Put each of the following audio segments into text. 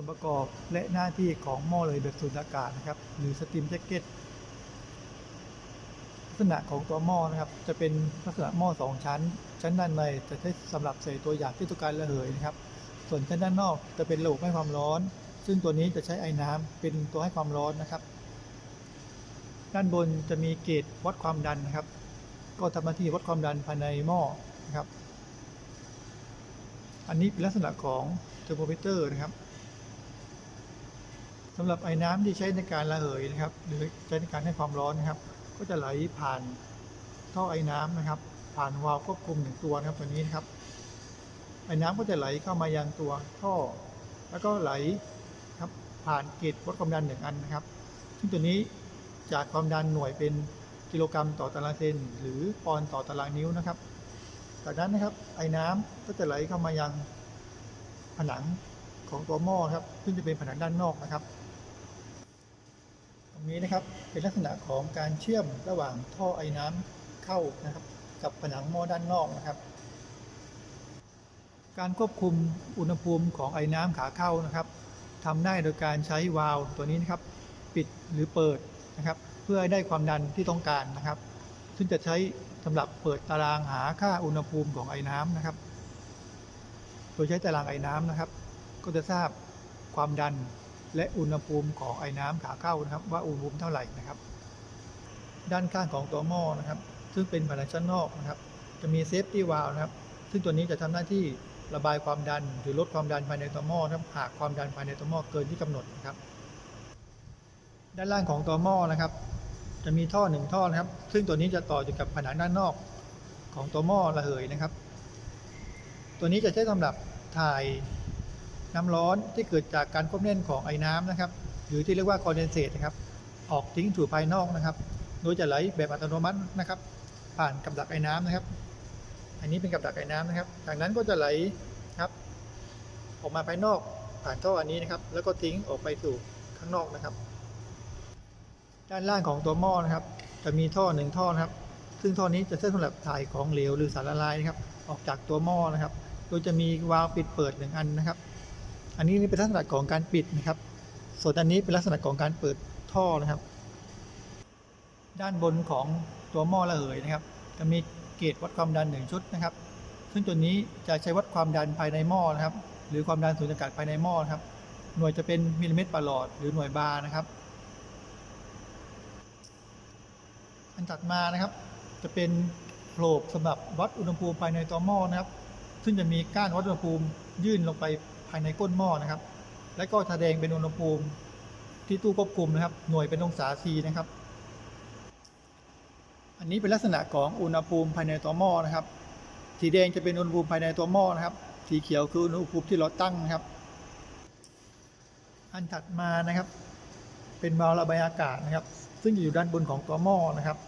ส่วนประกอบและหน้าที่ของหม้อเลยแบบสูญญากาศนะครับ หรือสต e มแจ็ c เก็ตลักษณะของตัวหม้อนะครับ จะเป็นลักษณะหม้อสองชั้น ชั้นด้านในจะใช้สำหรับใส่ตัวอย่างที่ต้องการระเหยนะครับ ส่วนชั้นด้านนอกจะเป็นระบบให้ความร้อน ซึ่งตัวนี้จะใช้ไอ้น้ำเป็นตัวให้ความร้อนนะครับ ด้านบนจะมีเกจวัดความดันนะครับ ก็ทำหน้าที่วัดความดันภายในหม้อนะครับ อันนี้เป็นลักษณะของเทอร์โมมิเตอร์นะครับ สำหรับไอ้น้ำที่ใช้ในการระเหยนะครับ หรือใช้ในการให้ความร้อนนะครับ ก็จะไหลผ่านท่อไอ้น้ำนะครับ ผ่านวาล์วควบคุมหนึ่งตัวนะครับตัวนี้นะครับ ไอ้น้ำก็จะไหลเข้ามายังตัวท่อ แล้วก็ไหลครับผ่านเกจวัดความดันหนึ่งอันนะครับ ซึ่งตัวนี้จากความดันหน่วยเป็นกิโลกรัมต่อตารางเซนหรือปอนด์ต่อตารางนิ้วนะครับ จากนั้นนะครับไอ้น้ำก็จะไหลเข้ามายังผนังของตัวหม้อครับ ซึ่งจะเป็นผนังด้านนอกนะครับ รงนี้นะครับเป็นลักษณะของการเชื่อมระหว่างท่อไอ้น้ำเข้านะครับ กับผนังหม้อด้านนอกนะครับ การควบคุมอุณหภูมิของไอ้น้ำขาเข้านะครับทำได้โดยการใช้วาล์วตัวนี้นะครับ ปิดหรือเปิดนะครับ เพื่อให้ได้ความดันที่ต้องการนะครับ ซึ่งจะใช้สำหรับเปิดตารางหาค่าอุณหภูมิของไอ้น้ำนะครับ โดยใช้ตารางไอ้น้ำนะครับ ก็จะทราบความดัน และอุณหภูมิของไอ้น้ำขาเข้านะครับ ว่าอุณหภูมิเท่าไหร่นะครับ ด้านข้างของตัวหม้อนะครับ ซึ่งเป็นผนังชั้นนอกนะครับ จะมีเซฟตี้วาล์วนะครับ ซึ่งตัวนี้จะทำหน้าที่ระบายความดันหรือลดความดันภายในตัวหม้อนะครับหากความดันภายในตัวหม้อเกินที่กำหนดนะครับ ด้านล่างของตัวหม้อนะครับ จะมีท่อหนึ่งท่อนะครับ ซึ่งตัวนี้จะต่ออยู่กับผนังด้านนอกของตัวหม้อระเหยนะครับ ตัวนี้จะใช้สำหรับถ่าย น้ำร้อนที่เกิดจากการควบแน่นของไอ้น้ำนะครับ หรือที่เรียกว่าคอนเดนเซตนะครับ ออกทิ้งสู่ภายนอกนะครับ โดยจะไหลแบบอัตโนมัตินะครับ ผ่านกับดักไอ้น้ำนะครับ อันนี้เป็นกับดักไอ้น้ำนะครับ จากนั้นก็จะไหลครับ ออกมาภายนอกผ่านท่ออันนี้นะครับ แล้วก็ทิ้งออกไปสู่ข้างนอกนะครับ ด้านล่างของตัวหม้อนะครับ จะมีท่อหนึ่งท่อนะครับ ซึ่งท่อนี้จะใช้สำหรับถ่ายของเหลวหรือสารละลายนะครับ ออกจากตัวหม้อนะครับ โดยจะมีวาล์วปิดเปิดหนึ่งอันนะครับ อันนี้เป็นลักษณะของการปิดนะครับ ส่วนอันนี้เป็นลักษณะของการเปิดท่อนะครับ ด้านบนของตัวหม้อระเหยนะครับ จะมีเกจวัดความดันหนึ่งชุดนะครับ ซึ่งตัวนี้จะใช้วัดความดันภายในหม้อนะครับ หรือความดันสูญญากาศภายในหม้อนะครับ หน่วยจะเป็นมิลลิเมตรประหลอด หรือหน่วยบาร์นะครับ อันถัดมานะครับ จะเป็นโผลบสำหรับวัดอุณหภูมิภายในตัวหม้อนะครับ ซึ่งจะมีก้านวัดอุณหภูมิยื่นลงไป ภายในก้นหม้อนะครับ และก็แสดงเป็นอุณหภูมิที่ตู้ควบคุมนะครับ หน่วยเป็นองศาซีนะครับ อันนี้เป็นลักษณะของอุณหภูมิภายในตัวหม้อนะครับ สีแดงจะเป็นอุณหภูมิภายในตัวหม้อนะครับ สีเขียวคืออุณหภูมิที่เราตั้งนะครับ อันถัดมานะครับ เป็นวาล์วระบายอากาศนะครับ ซึ่งอยู่ด้านบนของตัวหม้อนะครับ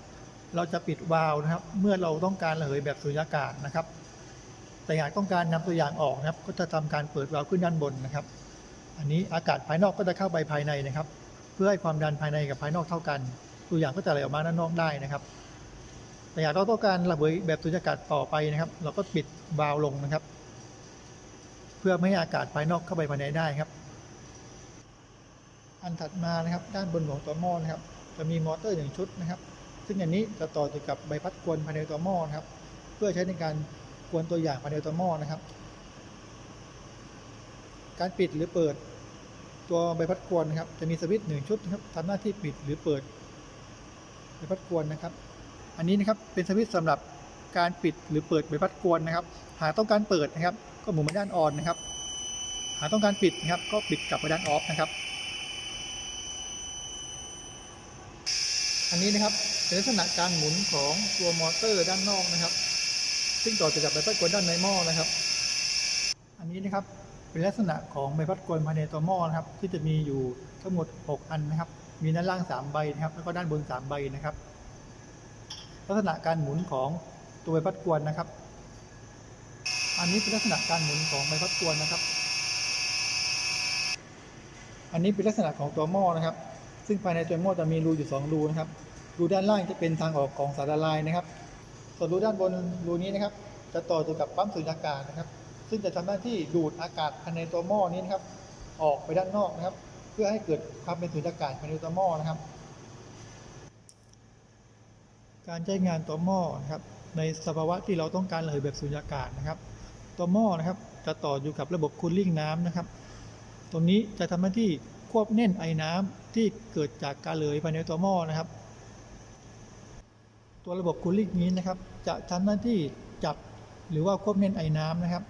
เราจะปิดวาล์วนะครับ เมื่อเราต้องการระเหยแบบสุญญากาศนะครับ แต่หากต้องการนำตัวอย่างออกนะครับ ก็จะทำการเปิดวาล์วขึ้นด้านบนนะครับ อันนี้อากาศภายนอกก็จะเข้าไปภายในนะครับ เพื่อให้ความดันภายในกับภายนอกเท่ากัน ตัวอย่างก็จะไหลออกมาด้านนอกได้นะครับ แต่หากเราต้องการระเหยแบบสุญญากาศต่อไปนะครับ เราก็ปิดวาล์วลงนะครับ เพื่อไม่ให้อากาศภายนอกเข้าไปภายในได้ครับ อันถัดมานะครับ ด้านบนของตัวหม้อนะครับ จะมีมอเตอร์หนึ่งชุดนะครับ ซึ่งอันนี้จะต่ออยู่กับใบพัดกวนภายในตัวหม้อนะครับ เพื่อใช้ในการ กวนตัวอย่างภายในตัวหม้อนะครับ การปิดหรือเปิดตัวใบพัดกวนนะครับ จะมีสวิตช์หนึ่งชุดนะครับทำหน้าที่ปิดหรือเปิดใบพัดกวนนะครับ อันนี้นะครับเป็นสวิตช์สำหรับการปิดหรือเปิดใบพัดกวนนะครับ หากต้องการเปิดนะครับ ก็หมุนไปด้านออนนะครับ หากต้องการปิดนะครับ ก็ปิดกลับไปด้านออฟนะครับ อันนี้นะครับเป็นลักษณะการหมุนของตัวมอเตอร์ด้านนอกนะครับ ซึ่งต่อจากใบพัดกลด้านในหม้อนะครับ อันนี้นะครับเป็นลักษณะของใบพัดกลภายในตัวหม้อนะครับ ที่จะมีอยู่ทั้งหมด 6 อันนะครับ มีด้านล่าง 3 ใบนะครับ แล้วก็ด้านบน 3 ใบนะครับ ลักษณะการหมุนของตัวใบพัดกวนนะครับ อันนี้เป็นลักษณะการหมุนของใบพัดกวนนะครับ อันนี้เป็นลักษณะของตัวหม้อนะครับ ซึ่งภายในตัวหม้อจะมีรูอยู่ 2 รูนะครับ รูด้านล่างจะเป็นทางออกของสารละลายนะครับ ส่วนรูด้านบนรูนี้นะครับ จะต่ออยู่กับปั๊มสูญญากาศนะครับ ซึ่งจะทำหน้าที่ดูดอากาศภายในตัวหม้อนี้นะครับ ออกไปด้านนอกนะครับ เพื่อให้เกิดความเป็นสุญญากาศภายในตัวหม้อนะครับ การใช้งานตัวหม้อนะครับ ในสภาวะที่เราต้องการระเหยแบบสุญญากาศนะครับ ตัวหม้อนะครับจะต่ออยู่กับระบบคูลลิ่งน้ำนะครับ ตรงนี้จะทำหน้าที่ควบแน่นไอ้น้ำที่เกิดจากการเหยภายในตัวหม้อนะครับ ตัวระบบคูลลิ่งนี้นะครับ จะทำหน้าที่จับหรือว่าควบแน่นไอ้น้ำนะครับ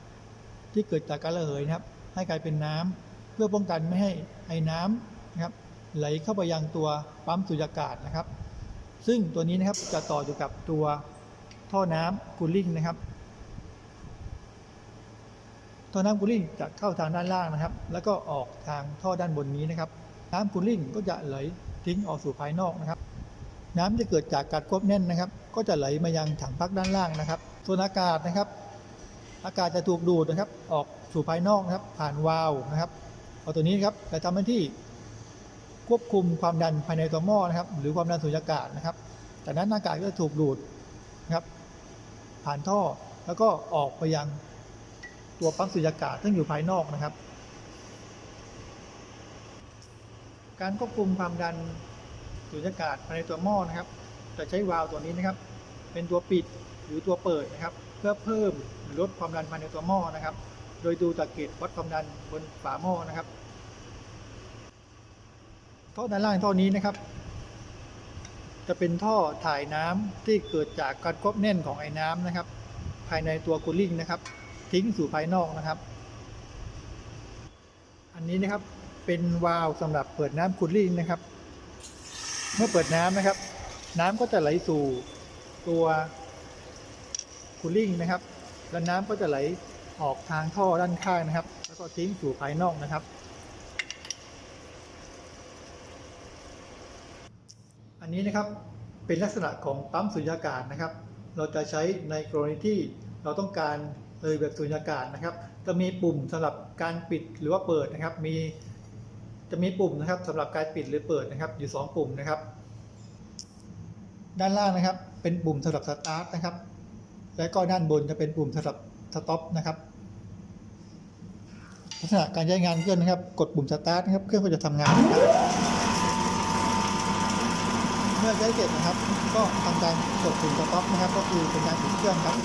ที่เกิดจากการระเหยนะครับ ให้กลายเป็นน้ำเพื่อป้องกันไม่ให้ไอ้น้ำนะครับ ไหลเข้าไปยังตัวปั๊มสุญญากาศนะครับ ซึ่งตัวนี้นะครับจะต่ออยู่กับตัวท่อน้ำคูลลิ่งนะครับท่อน้ำคูลลิ่งจะเข้าทางด้านล่างนะครับ แล้วก็ออกทางท่อด้านบนนี้นะครับ น้ำคูลลิ่งก็จะไหลทิ้งออกสู่ภายนอกนะครับ น้ำที่เกิดจากการควบแน่นนะครับ ก็จะไหลมายังถังพักด้านล่างนะครับส่วนอากาศนะครับ อากาศจะถูกดูดนะครับ ออกสู่ภายนอกนะครับ ผ่านวาล์วนะครับเอาตัวนี้ครับจะทำหน้าที่ควบคุมความดันภายในตัวหม้อนะครับ หรือความดันสูญญากาศนะครับ จากนั้นอากาศก็จะถูกดูดนะครับ ผ่านท่อแล้วก็ออกไปยังตัวปั๊มสูญญากาศซึ่งอยู่ภายนอกนะครับ การควบคุมความดัน สูญญากาศภายในตัวหม้อนะครับ จะใช้วาล์วตัวนี้นะครับ เป็นตัวปิดหรือตัวเปิดนะครับ เพื่อเพิ่มหรือลดความดันภายในตัวหม้อนะครับ โดยดูจากเกจวัดความดันบนฝาหม้อนะครับท่อด้านล่างท่อนี้นะครับ จะเป็นท่อถ่ายน้ำที่เกิดจากการควบแน่นของไอ้น้ำนะครับ ภายในตัวคูลลิ่งนะครับ ทิ้งสู่ภายนอกนะครับ อันนี้นะครับเป็นวาล์วสำหรับเปิดน้ำคูลลิ่งนะครับ เมื่อเปิดน้ำนะครับ น้ำก็จะไหลสู่ตัวคูลลิ่งนะครับ แล้วน้ำก็จะไหลออกทางท่อด้านข้างนะครับ แล้วก็ทิ้งสู่ภายนอกนะครับ อันนี้นะครับเป็นลักษณะของปั๊มสุญญากาศนะครับ เราจะใช้ในกรณีที่เราต้องการเลยแบบสุญญากาศนะครับ จะมีปุ่มสำหรับการปิดหรือว่าเปิดนะครับ มี จะมีปุ่มนะครับสำหรับการปิดหรือเปิดนะครับอยู่ 2 ปุ่มนะครับ ด้านล่างนะครับ เป็นปุ่มสำหรับสตาร์ทนะครับ และก็ด้านบนจะเป็นปุ่มสำหรับสต็อปนะครับลักษณะการใช้งานเครื่องนะครับ กดปุ่มสตาร์ทนะครับเครื่องก็จะทำงานนะครับเมื่อใช้เสร็จนะครับ ก็ทำการกดปุ่มสต็อปนะครับ ก็คือเป็นการปิดเครื่องครับ